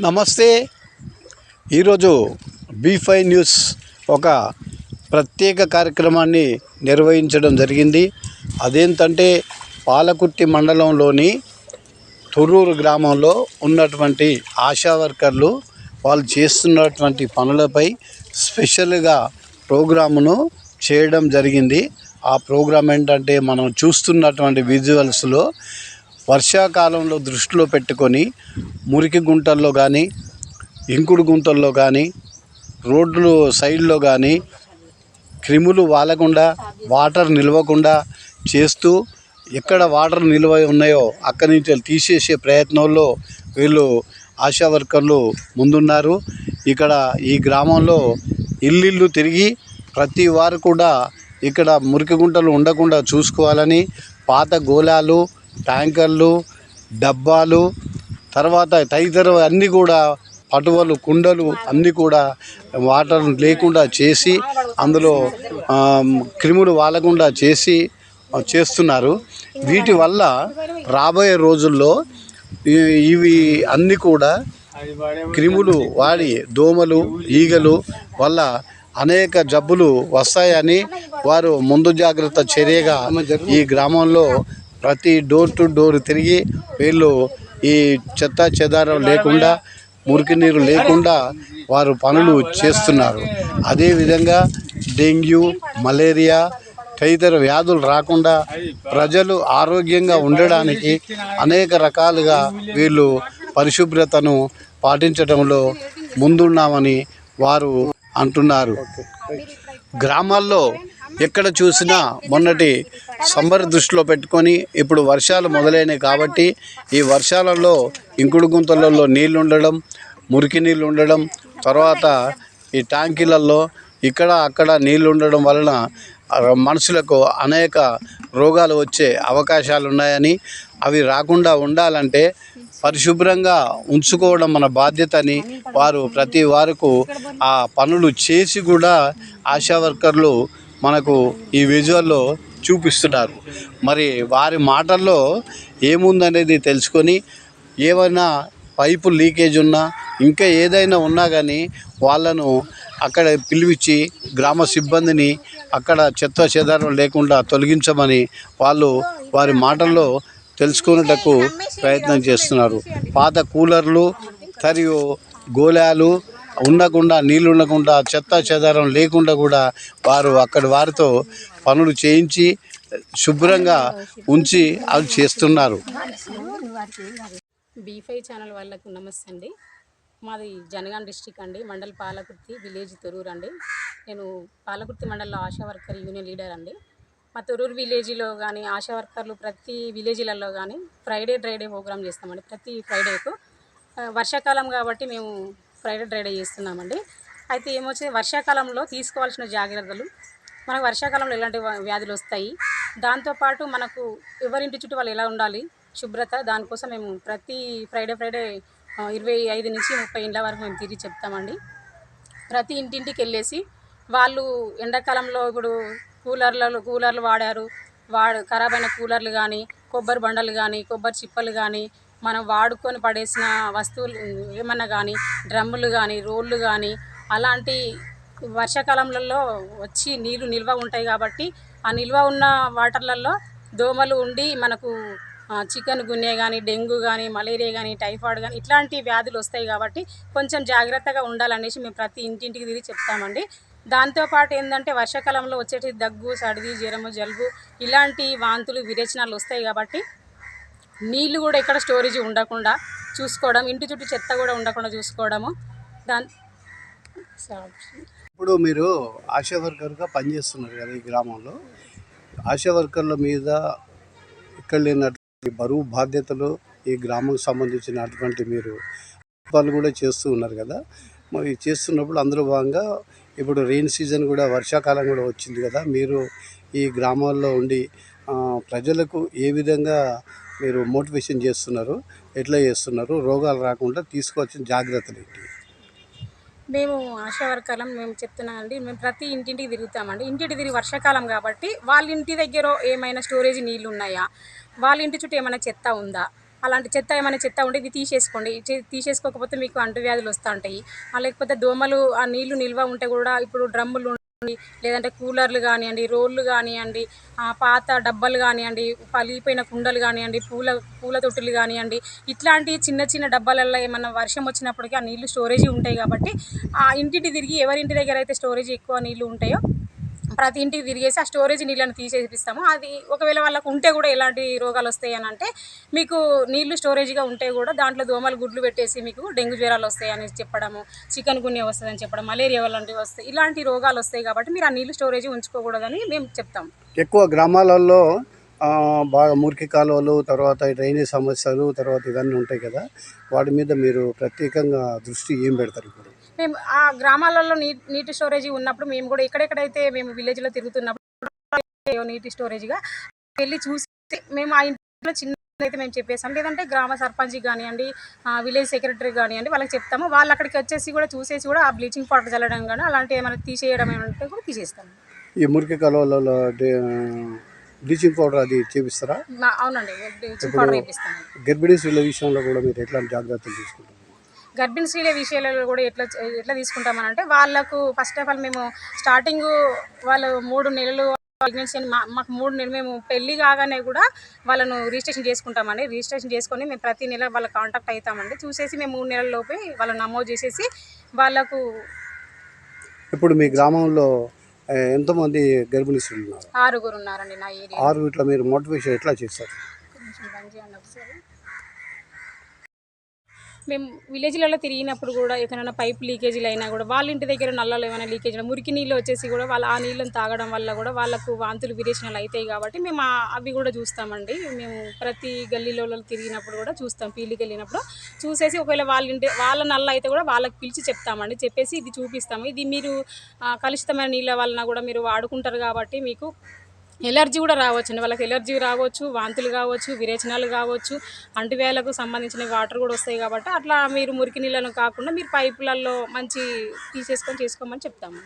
నమస్తే. ఈరోజు be five news ఒక ప్రత్యేక కార్యక్రమాన్ని నిర్వహించడం జరిగింది. అదేంటంటే పాలకుర్తి మండలంలోని తొర్రూరు గ్రామంలో ఉన్నటువంటి ఆశా వర్కర్లు వాళ్ళు చేస్తున్నటువంటి పనులపై స్పెషల్గా ప్రోగ్రామును చేయడం జరిగింది. ఆ ప్రోగ్రాం ఏంటంటే మనం చూస్తున్నటువంటి విజువల్స్లో వర్షాకాలంలో దృష్టిలో పెట్టుకొని మురికి గుంటల్లో కానీ ఇంకుడు గుంతల్లో కానీ రోడ్లు సైడ్లో కానీ క్రిములు వాలకుండా వాటర్ నిలవకుండా చేస్తూ ఎక్కడ వాటర్ నిల్వ ఉన్నాయో అక్కడి నుంచి తీసేసే ప్రయత్నంలో వీళ్ళు ఆశా వర్కర్లు ముందున్నారు. ఇక్కడ ఈ గ్రామంలో ఇల్లు తిరిగి ప్రతి వారు కూడా ఇక్కడ మురికి గుంటలు ఉండకుండా చూసుకోవాలని పాత గోళాలు ట్యాంకర్లు డబ్బాలు తర్వాత తదితర అన్నీ కూడా పటువలు కుండలు అన్నీ కూడా వాటర్ లేకుండా చేసి అందులో క్రిములు వాలకుండా చేసి చేస్తున్నారు. వీటి వల్ల రాబోయే రోజుల్లో ఇవి అన్నీ కూడా క్రిములు వాడి దోమలు ఈగలు వల్ల అనేక జబ్బులు వస్తాయని వారు ముందు జాగ్రత్త చర్యగా ఈ గ్రామంలో ప్రతి డోర్ టు డోర్ తిరిగి వీళ్ళు ఈ చెత్త చెదారం లేకుండా మురికి నీరు లేకుండా వారు పనులు చేస్తున్నారు. అదేవిధంగా డెంగ్యూ మలేరియా తదితర వ్యాధులు రాకుండా ప్రజలు ఆరోగ్యంగా ఉండడానికి అనేక రకాలుగా వీళ్ళు పరిశుభ్రతను పాటించడంలో ముందున్నామని వారు అంటున్నారు. గ్రామాల్లో ఎక్కడ చూసినా మొన్నటి సమ్మర్ దృష్టిలో పెట్టుకొని ఇప్పుడు వర్షాలు మొదలైనవి కాబట్టి ఈ వర్షాలలో ఇంకుడు గుంతలలో నీళ్ళు ఉండడం మురికి నీళ్ళు ఉండడం తర్వాత ఈ ట్యాంకీలలో ఇక్కడ అక్కడ నీళ్ళు ఉండడం వలన మనుషులకు అనేక రోగాలు వచ్చే అవకాశాలు ఉన్నాయని అవి రాకుండా ఉండాలంటే పరిశుభ్రంగా ఉంచుకోవడం మన బాధ్యతని వారు ప్రతి వారకు ఆ పనులు చేసి కూడా ఆశా వర్కర్లు మనకు ఈ విజువల్లో చూపిస్తున్నారు. మరి వారి మాటల్లో ఏముందనేది తెలుసుకొని ఏమైనా పైపు లీకేజ్ ఉన్నా ఇంకా ఏదైనా ఉన్నా కానీ వాళ్ళను అక్కడ పిలిపించి గ్రామ సిబ్బందిని అక్కడ చెత్త చెదారం లేకుండా తొలగించమని వాళ్ళు వారి మాటల్లో తెలుసుకునేటకు ప్రయత్నం చేస్తున్నారు. పాత కూలర్లు మరియు గోళాలు ఉండకుండా నీళ్ళు ఉండకుండా చెత్త చెదారం లేకుండా కూడా వారు అక్కడి వారితో పనులు చేయించి శుభ్రంగా ఉంచి అవి చేస్తున్నారు. బీఫై ఛానల్ వాళ్ళకు నమస్తే అండి. మాది జనగాం డిస్టిక్ అండి. మండల్ పాలకుర్తి విలేజ్ తొరూరు అండి. నేను పాలకుర్తి మండల్లో ఆశా వర్కర్ యూనియన్ లీడర్ అండి. మా తొరూరు విలేజ్లో కానీ ఆశా వర్కర్లు ప్రతి విలేజ్లలో కానీ ఫ్రైడే డ్రైడే ప్రోగ్రామ్ చేస్తామండి. ప్రతి ఫ్రైడేకు. వర్షాకాలం కాబట్టి మేము ఫ్రైడే రైడ్ చేస్తున్నామండి. అయితే ఏమొచ్చి వర్షాకాలంలో తీసుకోవాల్సిన జాగ్రత్తలు. మనకు వర్షాకాలంలో ఎలాంటి వ్యాధులు వస్తాయి. దాంతోపాటు మనకు ఎవరింటి చుట్టూ వాళ్ళు ఎలా ఉండాలి? శుభ్రత దానికోసం మేము ప్రతి ఫ్రైడే ఫ్రైడే ఇరవై ఐదు నుంచి ముప్పై ఇండ్ల వరకు మేము తిరిగి చెప్తామండి. ప్రతి ఇంటింటికి వెళ్ళేసి వాళ్ళు ఎండాకాలంలో ఇప్పుడు కూలర్లలో కూలర్లు వాడారు. వాడు ఖరాబ్ అయిన కూలర్లు కానీ కొబ్బరి బండలు కానీ కొబ్బరి చిప్పలు కానీ మనం వాడుకొని పడేసిన వస్తువులు ఏమన్నా కానీ డ్రమ్ములు కానీ రోళ్ళు కానీ అలాంటి వర్షాకాలంలో వచ్చి నీళ్ళు నిల్వ ఉంటాయి కాబట్టి ఆ నిల్వ ఉన్న వాటర్లలో దోమలు ఉండి మనకు చికెన్ గున్నె కానీ డెంగ్యూ కానీ మలేరియా కానీ టైఫాయిడ్ కానీ ఇట్లాంటి వ్యాధులు వస్తాయి కాబట్టి కొంచెం జాగ్రత్తగా ఉండాలనేసి మేము ప్రతి ఇంటింటికి తిరిగి చెప్తామండి. దాంతోపాటు ఏంటంటే వర్షాకాలంలో వచ్చేటి దగ్గు సర్ది జ్వరము జలుబు ఇలాంటి వాంతులు విరేచనాలు వస్తాయి కాబట్టి నీళ్ళు కూడా ఎక్కడ స్టోరేజ్ ఉండకుండా చూసుకోవడం ఇంటి చుట్టూ చెత్త కూడా ఉండకుండా చూసుకోవడము. దాని ఇప్పుడు మీరు ఆశా వర్కర్గా పనిచేస్తున్నారు కదా ఈ గ్రామంలో. ఆశా వర్కర్ల మీద ఇక్కడ లేనటువంటి బరువు బాధ్యతలు ఈ గ్రామం సంబంధించినటువంటి మీరు పనులు కూడా చేస్తూ ఉన్నారు కదా. మరి చేస్తున్నప్పుడు అందులో భాగంగా ఇప్పుడు రెయిన్ సీజన్ కూడా వర్షాకాలం కూడా వచ్చింది కదా. మీరు ఈ గ్రామాల్లో ఉండి ప్రజలకు ఏ విధంగా మీరు మోటివేషన్ చేస్తున్నారు ఎట్లా చేస్తున్నారు రోగాలు రాకుండా తీసుకోవాల్సిన జాగ్రత్తలు ఏంటి? మేము ఆశా వర్కర్లం మేము చెప్తున్నామండి మేము ప్రతి ఇంటింటికి తిరుగుతామండి. ఇంటింటి తిరిగి వర్షాకాలం కాబట్టి వాళ్ళ ఇంటి దగ్గర ఏమైనా స్టోరేజ్ నీళ్ళు ఉన్నాయా? వాళ్ళ ఇంటి చుట్టూ ఏమైనా చెత్త ఉందా? అలాంటి చెత్త ఏమైనా చెత్త ఉంటే ఇది తీసేసుకోండి. తీసేసుకోకపోతే మీకు అంటువ్యాధులు వస్తూ ఉంటాయి లేకపోతే దోమలు ఆ నీళ్ళు నిల్వ ఉంటే కూడా ఇప్పుడు డ్రమ్ములు లేదంటే కూలర్లు కానివ్వండి రోళ్ళు కానివ్వండి పాత డబ్బాలు కానివ్వండి పలిగిపోయిన కుండలు కానివ్వండి పూల పూల తొట్టులు కానివ్వండి ఇట్లాంటి చిన్న చిన్న డబ్బాలలో ఏమన్నా వర్షం వచ్చినప్పటికీ ఆ నీళ్ళు స్టోరేజీ ఉంటాయి కాబట్టి ఆ ఇంటింటి తిరిగి ఎవరింటి దగ్గర అయితే స్టోరేజ్ ఎక్కువ నీళ్ళు ఉంటాయో ప్రతి ఇంటికి తిరిగేసి ఆ స్టోరేజ్ నీళ్ళని తీసేపిస్తాము. అది ఒకవేళ వాళ్ళకు ఉంటే కూడా ఎలాంటి రోగాలు వస్తాయి అని అంటే మీకు నీళ్ళు స్టోరేజ్గా ఉంటే కూడా దాంట్లో దోమలు గుడ్లు పెట్టేసి మీకు డెంగ్యూ జ్వరాలు వస్తాయి అని చెప్పడము చికెన్ గున్య వస్తుందని చెప్పడం మలేరియా లాంటివి వస్తాయి. ఇలాంటి రోగాలు వస్తాయి కాబట్టి మీరు ఆ నీళ్ళు స్టోరేజ్ ఉంచుకోకూడదని మేము చెప్తాం. ఎక్కువ గ్రామాలలో బాగా మురికి కాలువలు తర్వాత డ్రైనేజ్ సమస్యలు తర్వాత ఇవన్నీ ఉంటాయి కదా వాటి మీద మీరు ప్రత్యేకంగా దృష్టి ఏం పెడతారు ఇప్పుడు? మేము ఆ గ్రామాలలో నీ నీటి స్టోరేజ్ ఉన్నప్పుడు మేము కూడా ఎక్కడెక్కడైతే మేము విలేజ్లో తిరుగుతున్నప్పుడు నీటి స్టోరేజ్గా వెళ్ళి చూసి మేము ఆ ఇంట్లో చిన్న అయితే మేము చెప్పేసాం లేదంటే గ్రామ సర్పంచ్ కానివ్వండి విలేజ్ సెక్రటరీ కానివ్వండి వాళ్ళకి చెప్తాము. వాళ్ళు అక్కడికి వచ్చేసి కూడా చూసేసి కూడా ఆ బ్లీచింగ్ పౌడర్ చల్లడం కానీ అలాంటి ఏమైనా తీసేయడం ఏమంటే కూడా తీసేస్తాము. ఈ మురికి కాలువలలో బ్లీచింగ్ పౌడర్ అది చేపిస్తారా? అవునండి. బ్లీచింగ్ పౌడర్ వేపిస్తాము గర్భిణీ స్త్రీల విషయంలో కూడా మీరు ఎట్లాంటి జాగ్రత్తలు తీసుకుంటారు? గర్భిణీ స్త్రీల విషయాలలో కూడా ఎట్లా ఎట్లా తీసుకుంటామని అంటే వాళ్ళకు ఫస్ట్ ఆఫ్ ఆల్ మేము స్టార్టింగ్ వాళ్ళు మూడు నెలలు ప్రెగ్నెన్సీ అని మా- మాకు మూడు నెలలు మేము పెళ్ళి కాగానే కూడా వాళ్ళను రిజిస్ట్రేషన్ చేసుకుంటామండి. రిజిస్ట్రేషన్ చేసుకొని మేము ప్రతి నెల వాళ్ళ కాంటాక్ట్ అవుతామండి చూసేసి మేము మూడు నెలల లోపే వాళ్ళని నమోదు చేసేసి వాళ్ళకు ఇప్పుడు మీ గ్రామంలో ఎంతమంది గర్భిణీ స్త్రీలు ఉన్నారు? ఆరుగురు ఉన్నారండి నా ఏరియా. ఆరు ఇట్లా మీరు మోటివేషన్ ఎట్లా చేస్తారు కొంచెం బంద్ చేయండి ఒకసారి మేము విలేజ్లలో తిరిగినప్పుడు కూడా ఎక్కడైనా పైప్ లీకేజీలు అయినా కూడా వాళ్ళ ఇంటి దగ్గర నల్లలో ఏమైనా లీకేజ్ మురికి నీళ్ళు వచ్చేసి కూడా వాళ్ళ ఆ నీళ్ళని తాగడం వల్ల కూడా వాళ్ళకు వాంతులు విరేచనాలు అవుతాయి కాబట్టి మేము అవి కూడా చూస్తామండి. మేము ప్రతి గల్లీలలో తిరిగినప్పుడు కూడా చూస్తాం పీలికి వెళ్ళినప్పుడు. చూసేసి ఒకవేళ వాళ్ళ ఇంటి వాళ్ళ నల్ల అయితే కూడా వాళ్ళకి పిలిచి చెప్తామండి. చెప్పేసి ఇది చూపిస్తాము. ఇది మీరు కలుషితమైన నీళ్ళ వలన కూడా మీరు వాడుకుంటారు కాబట్టి మీకు ఎలర్జీ కూడా రావచ్చు అండి. వాళ్ళకి ఎలర్జీ రావచ్చు వాంతులు కావచ్చు విరేచనాలు కావచ్చు అంటువ్యాలకు సంబంధించిన వాటర్ కూడా వస్తాయి కాబట్టి అట్లా మీరు మురికి నీళ్ళను కాకుండా మీరు పైపులలో మంచి తీసేసుకొని చేసుకోమని చెప్తాము.